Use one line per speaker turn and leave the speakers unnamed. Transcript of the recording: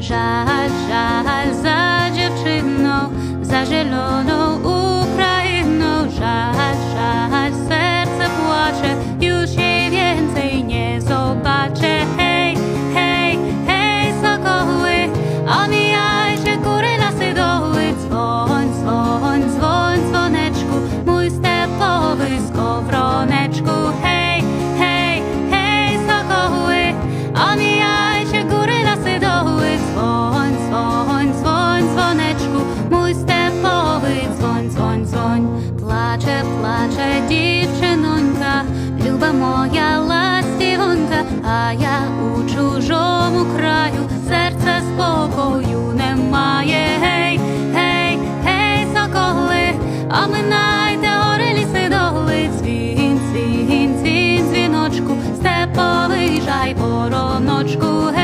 Żal, żal za dziewczyną, za zieloną а минайте гори ліси доли, цвін, цвін, цвін, дзвіночку, степовий жай, вороночку.